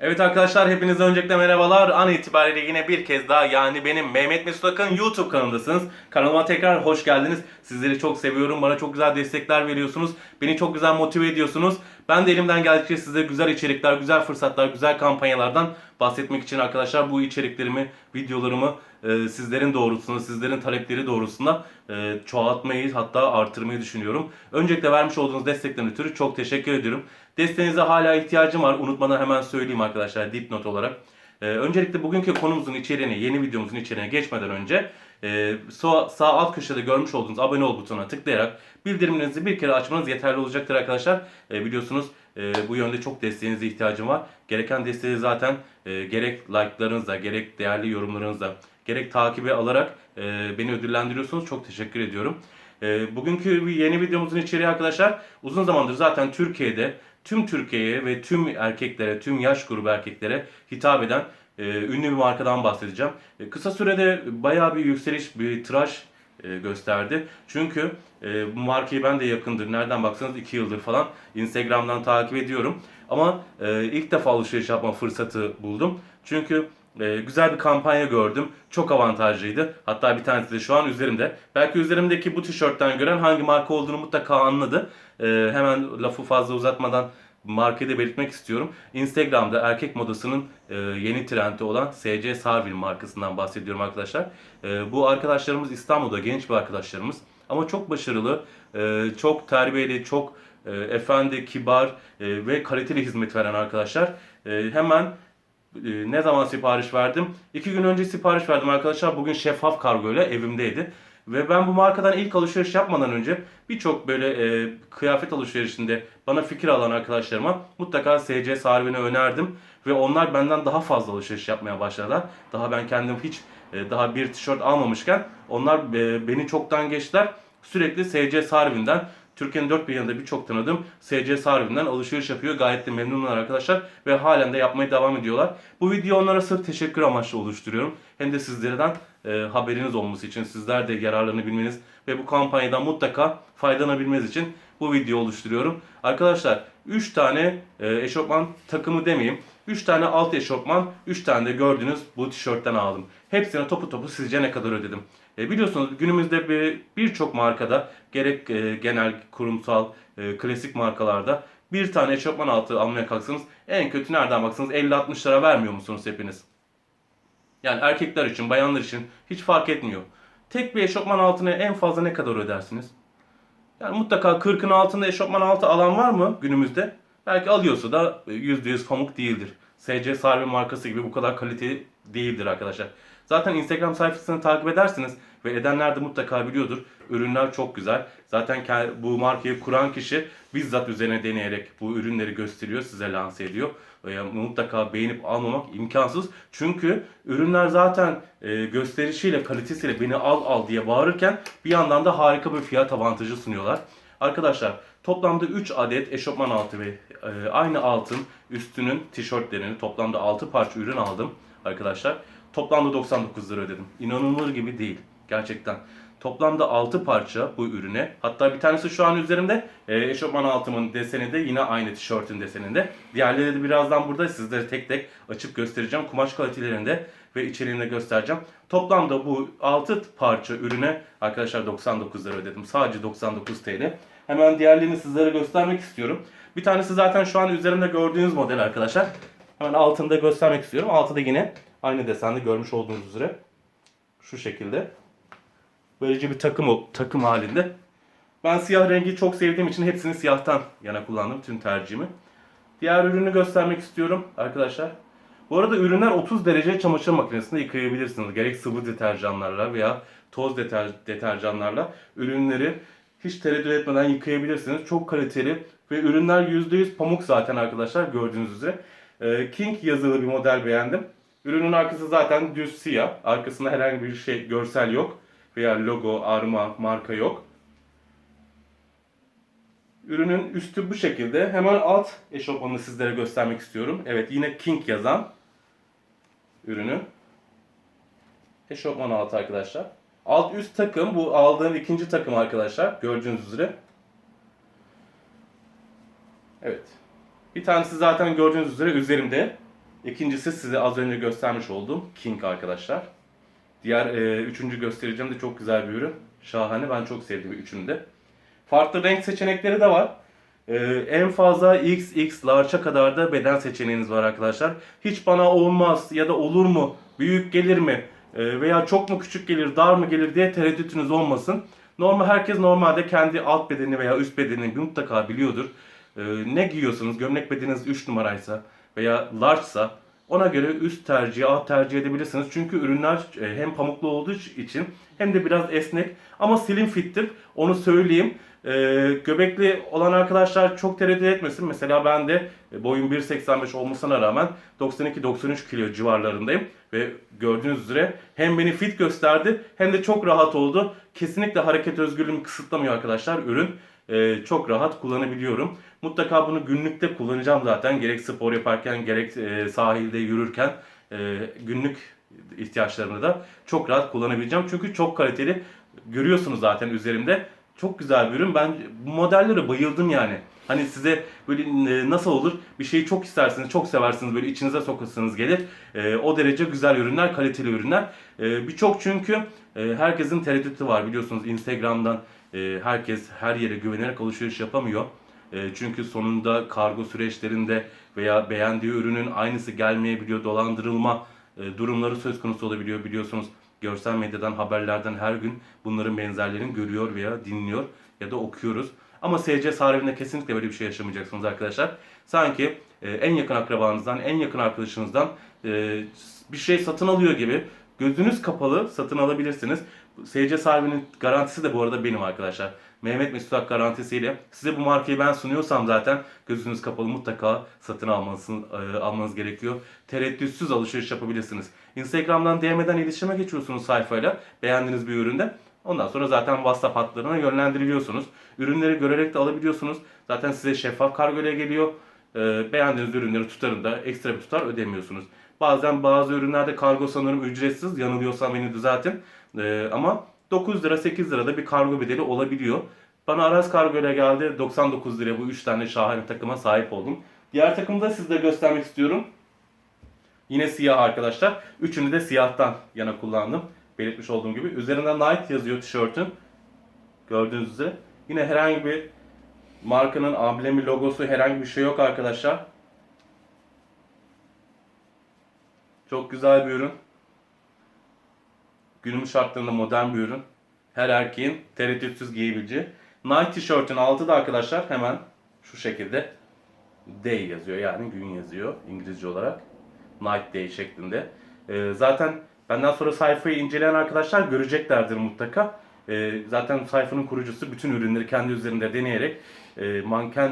Evet arkadaşlar hepinize öncelikle merhabalar. An itibariyle yine bir kez daha yani benim Mehmet Mesut Akın YouTube kanalındasınız. Kanalıma tekrar hoş geldiniz. Sizleri çok seviyorum. Bana çok güzel destekler veriyorsunuz. Beni çok güzel motive ediyorsunuz. Ben de elimden geldikçe size güzel içerikler, güzel fırsatlar, güzel kampanyalardan bahsetmek için arkadaşlar bu içeriklerimi, videolarımı e, sizlerin doğrultusunda, sizlerin talepleri doğrultusunda e, çoğaltmayı hatta artırmayı düşünüyorum. Öncelikle vermiş olduğunuz destekten ötürü çok teşekkür ediyorum. Desteğinize hala ihtiyacım var. Unutmadan hemen söyleyeyim arkadaşlar dipnot olarak. Ee, öncelikle bugünkü konumuzun içeriğine, yeni videomuzun içeriğine geçmeden önce e, sağ, sağ alt köşede görmüş olduğunuz abone ol butonuna tıklayarak bildirimlerinizi bir kere açmanız yeterli olacaktır arkadaşlar. E, biliyorsunuz e, bu yönde çok desteğinize ihtiyacım var. Gereken desteği zaten e, gerek like'larınızla, gerek değerli yorumlarınızla, gerek takibe alarak e, beni ödüllendiriyorsunuz. Çok teşekkür ediyorum. E, bugünkü yeni videomuzun içeriği arkadaşlar uzun zamandır zaten Türkiye'de tüm Türkiye'ye ve tüm erkeklere, tüm yaş grubu erkeklere hitap eden e, ünlü bir markadan bahsedeceğim. E, kısa sürede bayağı bir yükseliş, bir tıraş e, gösterdi. Çünkü e, bu markayı ben de yakındır. Nereden baksanız 2 yıldır falan Instagram'dan takip ediyorum. Ama e, ilk defa alışveriş yapma fırsatı buldum. Çünkü e, güzel bir kampanya gördüm. Çok avantajlıydı. Hatta bir tanesi de şu an üzerimde. Belki üzerimdeki bu tişörtten gören hangi marka olduğunu mutlaka anladı. E, hemen lafı fazla uzatmadan markayı da belirtmek istiyorum. Instagram'da erkek modasının e, yeni trendi olan SC Sarvil markasından bahsediyorum arkadaşlar. E, bu arkadaşlarımız İstanbul'da genç bir arkadaşlarımız. Ama çok başarılı, e, çok terbiyeli, çok e, efendi, kibar e, ve kaliteli hizmet veren arkadaşlar. E, hemen ne zaman sipariş verdim? İki gün önce sipariş verdim arkadaşlar. Bugün şeffaf kargo ile evimdeydi. Ve ben bu markadan ilk alışveriş yapmadan önce birçok böyle e, kıyafet alışverişinde bana fikir alan arkadaşlarıma mutlaka SC sahibini önerdim. Ve onlar benden daha fazla alışveriş yapmaya başladılar. Daha ben kendim hiç e, daha bir tişört almamışken onlar e, beni çoktan geçtiler. Sürekli SC Sarvin'den Türkiye'nin dört bir yanında birçok tanıdığım SC Sarvin'den alışveriş yapıyor. Gayet de memnunlar arkadaşlar ve halen de yapmaya devam ediyorlar. Bu video onlara sırf teşekkür amaçlı oluşturuyorum. Hem de sizlerden e, haberiniz olması için, sizler de yararlarını bilmeniz ve bu kampanyadan mutlaka faydalanabilmeniz için bu video oluşturuyorum. Arkadaşlar 3 tane e, eşofman takımı demeyeyim. 3 tane alt eşofman, 3 tane de gördüğünüz bu tişörtten aldım. Hepsine topu topu sizce ne kadar ödedim? E, biliyorsunuz günümüzde bir- birçok markada gerek e, genel kurumsal e, klasik markalarda bir tane eşofman altı almaya kalksanız en kötü nereden baksanız 50-60 lira vermiyor musunuz hepiniz? Yani erkekler için, bayanlar için hiç fark etmiyor. Tek bir eşofman altına en fazla ne kadar ödersiniz? Yani mutlaka 40'ın altında eşofman altı alan var mı günümüzde? Belki alıyorsa da %100 pamuk değildir. SC Sarvi markası gibi bu kadar kaliteli değildir arkadaşlar. Zaten Instagram sayfasını takip edersiniz ve edenler de mutlaka biliyordur. Ürünler çok güzel. Zaten bu markayı kuran kişi bizzat üzerine deneyerek bu ürünleri gösteriyor, size lanse ediyor. E, mutlaka beğenip almamak imkansız. Çünkü ürünler zaten e, gösterişiyle, kalitesiyle beni al al diye bağırırken bir yandan da harika bir fiyat avantajı sunuyorlar. Arkadaşlar toplamda 3 adet eşofman altı ve e, aynı altın üstünün tişörtlerini toplamda 6 parça ürün aldım arkadaşlar. Toplamda 99 lira ödedim. İnanılır gibi değil. Gerçekten. Toplamda 6 parça bu ürüne. Hatta bir tanesi şu an üzerimde. E, eşofman altımın deseni de yine aynı tişörtün deseninde. Diğerleri de birazdan burada sizlere tek tek açıp göstereceğim. Kumaş kalitelerinde ve içeriğinde göstereceğim. Toplamda bu 6 parça ürüne arkadaşlar 99 lira ödedim. Sadece 99 TL. Hemen diğerlerini sizlere göstermek istiyorum. Bir tanesi zaten şu an üzerimde gördüğünüz model arkadaşlar. Hemen altında göstermek istiyorum. Altı da yine aynı desende görmüş olduğunuz üzere. Şu şekilde. Böylece bir takım takım halinde. Ben siyah rengi çok sevdiğim için hepsini siyahtan yana kullandım tüm tercihimi. Diğer ürünü göstermek istiyorum arkadaşlar. Bu arada ürünler 30 derece çamaşır makinesinde yıkayabilirsiniz. Gerek sıvı deterjanlarla veya toz deter, deterjanlarla ürünleri hiç tereddüt etmeden yıkayabilirsiniz. Çok kaliteli ve ürünler %100 pamuk zaten arkadaşlar gördüğünüz üzere. Ee, King yazılı bir model beğendim. Ürünün arkası zaten düz siyah. Arkasında herhangi bir şey görsel yok. Veya logo, arma, marka yok. Ürünün üstü bu şekilde. Hemen alt eşofmanını sizlere göstermek istiyorum. Evet yine King yazan ürünü. Eşofman altı arkadaşlar. Alt üst takım bu aldığım ikinci takım arkadaşlar. Gördüğünüz üzere. Evet. Bir tanesi zaten gördüğünüz üzere üzerimde. İkincisi size az önce göstermiş olduğum King arkadaşlar. Diğer e, üçüncü göstereceğim de çok güzel bir ürün. Şahane. Ben çok sevdim üçünü de. Farklı renk seçenekleri de var. Ee, en fazla XX large'a kadar da beden seçeneğiniz var arkadaşlar. Hiç bana olmaz ya da olur mu, büyük gelir mi veya çok mu küçük gelir, dar mı gelir diye tereddütünüz olmasın. Normal herkes normalde kendi alt bedeni veya üst bedenini mutlaka biliyordur. Ee, ne giyiyorsunuz? Gömlek bedeniniz 3 numaraysa veya large'sa ona göre üst tercih, alt tercih edebilirsiniz. Çünkü ürünler e, hem pamuklu olduğu için hem de biraz esnek ama slim fittir. Onu söyleyeyim. E, göbekli olan arkadaşlar çok tereddüt etmesin. Mesela ben de e, boyum 1.85 olmasına rağmen 92-93 kilo civarlarındayım. Ve gördüğünüz üzere hem beni fit gösterdi hem de çok rahat oldu. Kesinlikle hareket özgürlüğümü kısıtlamıyor arkadaşlar ürün. E, çok rahat kullanabiliyorum. Mutlaka bunu günlükte kullanacağım zaten. Gerek spor yaparken gerek e, sahilde yürürken e, günlük ihtiyaçlarımda da çok rahat kullanabileceğim. Çünkü çok kaliteli. Görüyorsunuz zaten üzerimde. Çok güzel bir ürün. Ben bu modellere bayıldım yani. Hani size böyle e, nasıl olur? Bir şeyi çok istersiniz, çok seversiniz, böyle içinize sokarsınız gelir. E, o derece güzel ürünler, kaliteli ürünler. E, Birçok çünkü e, herkesin tereddütü var biliyorsunuz Instagram'dan e, herkes her yere güvenerek alışveriş yapamıyor. E, çünkü sonunda kargo süreçlerinde veya beğendiği ürünün aynısı gelmeyebiliyor, dolandırılma e, durumları söz konusu olabiliyor biliyorsunuz. Görsel medyadan, haberlerden her gün bunların benzerlerini görüyor veya dinliyor ya da okuyoruz. Ama SC Sarıvi'nde kesinlikle böyle bir şey yaşamayacaksınız arkadaşlar. Sanki e, en yakın akrabanızdan, en yakın arkadaşınızdan e, bir şey satın alıyor gibi gözünüz kapalı satın alabilirsiniz. SC Sarıvi'nin garantisi de bu arada benim arkadaşlar. Mehmet Mesut garantisiyle size bu markayı ben sunuyorsam zaten gözünüz kapalı mutlaka satın almanız, e, almanız gerekiyor. Tereddütsüz alışveriş yapabilirsiniz. Instagram'dan DM'den iletişime geçiyorsunuz sayfayla beğendiğiniz bir üründe. Ondan sonra zaten WhatsApp hatlarına yönlendiriliyorsunuz. Ürünleri görerek de alabiliyorsunuz. Zaten size şeffaf kargoyla geliyor. Ee, beğendiğiniz ürünleri tutarında ekstra bir tutar ödemiyorsunuz. Bazen bazı ürünlerde kargo sanırım ücretsiz. Yanılıyorsam beni düzeltin. Ee, ama 9 lira 8 lirada bir kargo bedeli olabiliyor. Bana Aras Kargo ile geldi. 99 liraya bu 3 tane şahane takıma sahip oldum. Diğer takımı da sizlere göstermek istiyorum. Yine siyah arkadaşlar. Üçünü de siyahtan yana kullandım. Belirtmiş olduğum gibi. Üzerinde Night yazıyor tişörtün. Gördüğünüz üzere. Yine herhangi bir markanın amblemi, logosu herhangi bir şey yok arkadaşlar. Çok güzel bir ürün. Günümüz şartlarında modern bir ürün. Her erkeğin tereddütsüz giyebileceği. Night tişörtün altı da arkadaşlar hemen şu şekilde Day yazıyor yani gün yazıyor İngilizce olarak. Night Day şeklinde. Ee, zaten benden sonra sayfayı inceleyen arkadaşlar göreceklerdir mutlaka. Ee, zaten sayfanın kurucusu bütün ürünleri kendi üzerinde deneyerek e, manken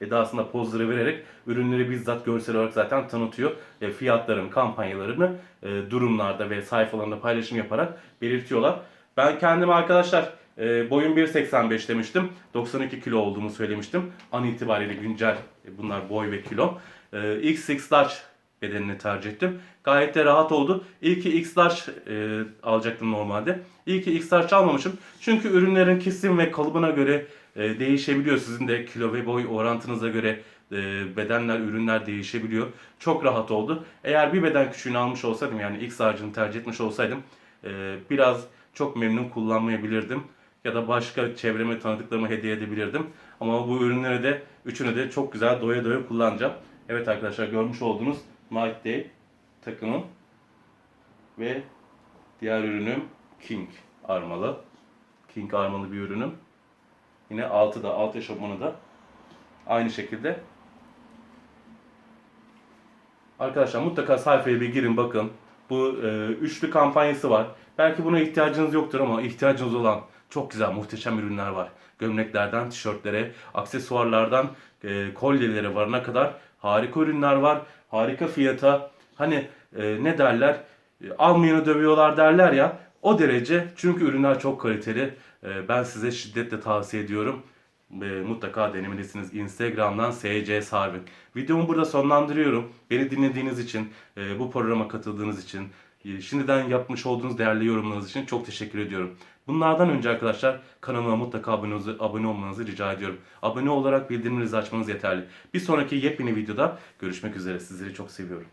edasında pozları vererek ürünleri bizzat görsel olarak zaten tanıtıyor. E, fiyatların, kampanyalarını e, durumlarda ve sayfalarında paylaşım yaparak belirtiyorlar. Ben kendim arkadaşlar e, boyum 1.85 demiştim. 92 kilo olduğumu söylemiştim. An itibariyle güncel e, bunlar boy ve kilo. E, XX large bedenini tercih ettim. Gayet de rahat oldu. İyi ki X large e, alacaktım normalde. İyi ki X large almamışım. Çünkü ürünlerin kesim ve kalıbına göre e, değişebiliyor. Sizin de kilo ve boy orantınıza göre e, bedenler, ürünler değişebiliyor. Çok rahat oldu. Eğer bir beden küçüğünü almış olsaydım yani X large'ını tercih etmiş olsaydım e, biraz çok memnun kullanmayabilirdim. Ya da başka çevreme tanıdıklarıma hediye edebilirdim. Ama bu ürünleri de üçünü de çok güzel doya doya kullanacağım. Evet arkadaşlar görmüş olduğunuz Night Day takımım ve diğer ürünüm King armalı. King armalı bir ürünüm. Yine altı da alt eşofmanı da aynı şekilde. Arkadaşlar mutlaka sayfaya bir girin bakın. Bu e, üçlü kampanyası var. Belki buna ihtiyacınız yoktur ama ihtiyacınız olan çok güzel muhteşem ürünler var. Gömleklerden tişörtlere, aksesuarlardan e, kolyelere varana kadar harika ürünler var. Harika fiyata. Hani e, ne derler? E, almayanı dövüyorlar derler ya. O derece çünkü ürünler çok kaliteli. E, ben size şiddetle tavsiye ediyorum. E, mutlaka denemelisiniz. Instagram'dan SC Sarvin. Videomu burada sonlandırıyorum. Beni dinlediğiniz için, e, bu programa katıldığınız için, e, şimdiden yapmış olduğunuz değerli yorumlarınız için çok teşekkür ediyorum. Bunlardan önce arkadaşlar kanalıma mutlaka abone, abone olmanızı rica ediyorum. Abone olarak bildirimlerinizi açmanız yeterli. Bir sonraki yepyeni videoda görüşmek üzere. Sizleri çok seviyorum.